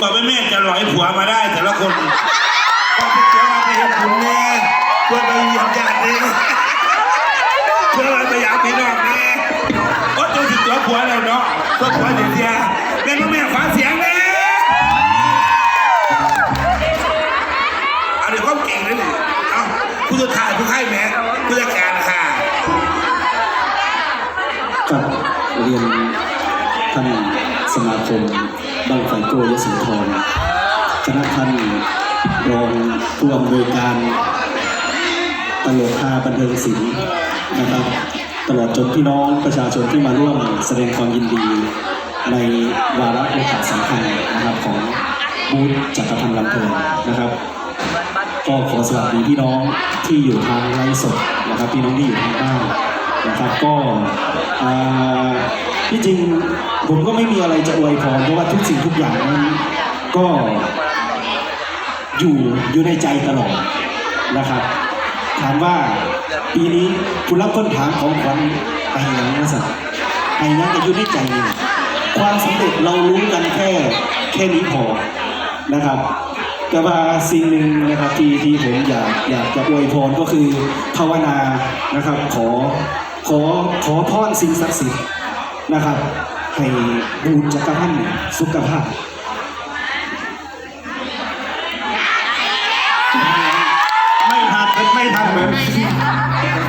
กว่าแม่แม่จะหลอยผัวมาได้แต่ละคนก็ติดตัวมาไปเห็นคุณแม่เพื่อไปเยี่ยมญาตินี่เพื่อไปอยากพี่น้องนี่โอ้ตัวติตัวผัวเลยเนาะตัวผัวเสียเสียแม่แม่ฟังเสียงแม่เอาเดี๋ยวเขาเก่งเลยนี่เอาผู้จะถ่ายผู้ให้แม่ผู้จัดการค่ะกับเรียนท่านสมาคม บังไฟโกยสินทรคณะท่านรองผู้อำนวยการตลกฮาบันเทิงศิลป์นะครับ ตลอดจนพี่น้องประชาชนที่มาร่วมแสดงความยินดี ในวาระโอกาสสำคัญนะครับของบูธจักรพันธ์ลำเพลินนะครับ ก็ขอสวัสดีพี่น้องที่อยู่ทางไลฟ์สดนะครับ พี่น้องที่อยู่ทางบ้านนะครับ ก็อ่า ที่จริงผมก็ไม่มีอะไรจะอวยพรเพราะว่าทุกสิ่งทุกอย่างนั้นก็อยู่อยู่ในใจตลอดนะครับถามว่าปีนี้คุณรับคนถามของขวัญไปยังนะสักไปยังจะอยู่ในใจนี่ความสำเร็จเรารู้กันแค่แค่นี้พอนะครับแต่ว่าสิ่งหนึ่งนะครับที่ที่ผมอยากอยากจะอวยพรก็คือภาวนานะครับ ขอขอขอพรสิ่งศักดิ์สิทธิ์ นะครับ ให้บูญจักรพันธ์สุขภาพไม่ทันไม่ทันเหมือน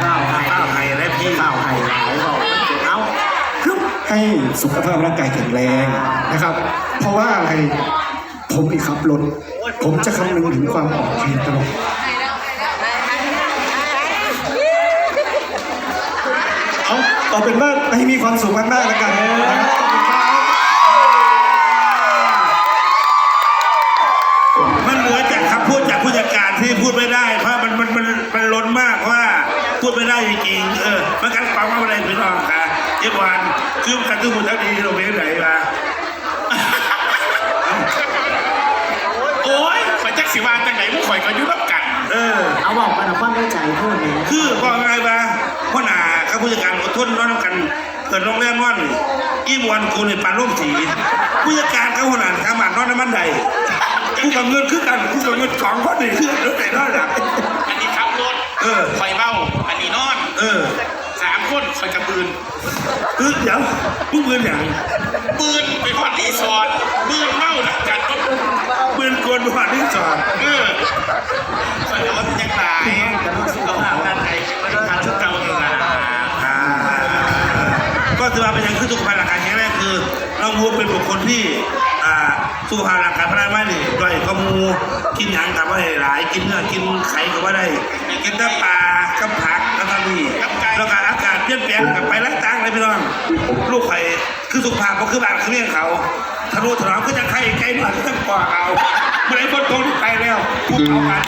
ข้าวข้าวไข่และพี่ข้าวไข่หลายเราเอาให้สุขภาพร่างกายแข็งแรงนะครับ เพราะว่าอะไรผมอีกขับรถผมจะคำนึงถึงความปลอดภัยตลอด เอาเอาเป็นว่าให้มีความสุขมากๆแล้วกันนะครับขอบคุณครับมันเหลือจากคำพูดจากผู้จัดการที่พูดไม่ได้ เพราะมันมันมันมันล้นมากเพราะว่าพูดไม่ได้จริงๆเออมันกันฟังว่าอะไรพี่น้องค่ะเจ็บวันคือกันคือผู้ทักดีเราเป็นไหนมาโอ้ยข่อยจักสิวาจังไหนมึงข่อยก็อยุ่รับกัน เออ เอาบอกกันนะความเข้าใจเพิ่มเลยนะ คือว่าไงมาพ่อหนากับ ผู้จัดการอดทนนอนกันเกิดโรงแรมนอนอีมวันกูในปานร่มสีผู้จัดการเขาหัวหน้าสามารถนอนในมันใดกูกับเงินคือกันกูกับเงินสองคนนี่คือรถไหนนอนหลับอันนี้ขับรถเออข่อยเมาอันนี้นอน เออสามคนข่อยกับปืนคือเดี๋ยวมึงปืนอย่างปืนไปพอดรีสอร์ทปืนเมาหนักกันก็ปืนกลผ่านที่จอดเออข่อยกับว่ายังตา ที่อ่าสุขภาพร่างกายพนักงานนี่ด้อยข้อมูกินหยังกับว่าได้หลาย กินเนื้อกินไข่กับว่าได้กินแต่ปลากับผักกับทะเลแล้วก็อากาศเปลี่ยนแปลงกับไปไล่ตั้งเลยพี่น้องลูกไข่คือสุขภาพก็คือบ้านคือเลี้ยงเขาทะลุถนอมก็จะไข่ไก่หน่อยก็ต้องปอกเอาเมื่อไหรบนโต๊ะไปแล้วพูดเอากัน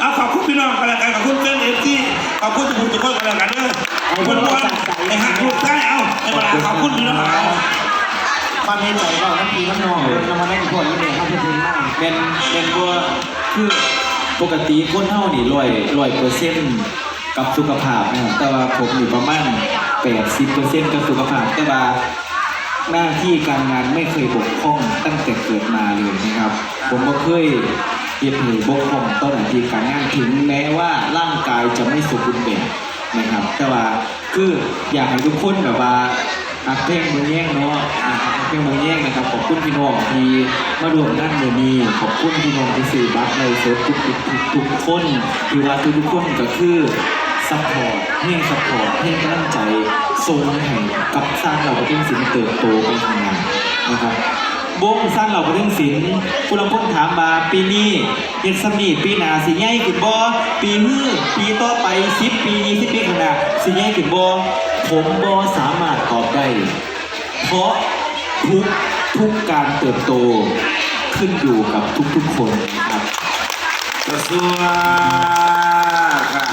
เอาขอบคุณพี่น้องกันแล้วกันขอบคุณเพื่อนเอฟซีขอบคุณทุกคนทุกคนกันแล้วกันเด้อขอบคุณวันไอ้หักลูกใต้เอาไอ้เวลาขอบคุณพี่น้องเอา ความในใจเราน้ำพีน้ำนองเรามาได้ทุกคนนี่เองครับพี่พิมพ์มากเป็นเป็นบัวคือปกติคนเท่านี่ร้อยร้อยเปอร์เซ็นต์กับสุขภาพนะครับแต่ว่าผมอยู่ประมาณแปดสิบเปอร์เซ็นต์กับสุขภาพแต่ว่าหน้าที่การงานไม่เคยบกพร่องตั้งแต่เกิดมาเลยนะครับ ผมก็เคยเหตุหรือบกพร่องต่อหน้าที่การงานถึงแม้ว่าร่างกายจะไม่สมบูรณ์แบบนะครับ แต่ว่าคืออยากให้ทุกคนแบบว่าอักเพลงมือแย่งเนาะอ่าอัก เพลงมือแย่งนะครับขอบคุณพี่น้องที่มาร่วมงานมือนี้ขอบคุณพี่น้องที่ซื้อบัตรในเซิร์ฟทุกทุกทุกทุกคนที่ว่าทุกทุกคนก็คือซัพพอร์ตเพลงซัพพอร์ตเพลงกำลังใจทรงแห่งกับสร้างเราประเทศศิลป์เติบโตไปทางานนะครับวงสร้างเราประเทศศิลป์ผู้ลางคนถามมาปีนี้เฮ็ดสมีปีหน้าสิใหญ่ขึ้นบ่ปีฮื้อปีต่อไป10ปี20ปีข้างหน้าสิใหญ่ขึ้นบ่ผมบ่สามารถตอบได้เพราะ ทุกทุกการเติบโตขึ้นอยู่กับทุกๆคนครับกระทรวงค่ะ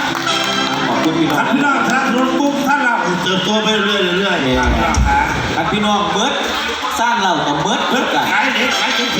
ขอบคุณพี่น้อท่างนพี่น้องท่านรถปุ๊บท่านเราเติบโตไปเรื่อยๆเรื่อยๆครับท่านพี่น้องเบิร์ดสร้างเรากับเบิร์ดเบิร์ดกันขายเหล็กขาย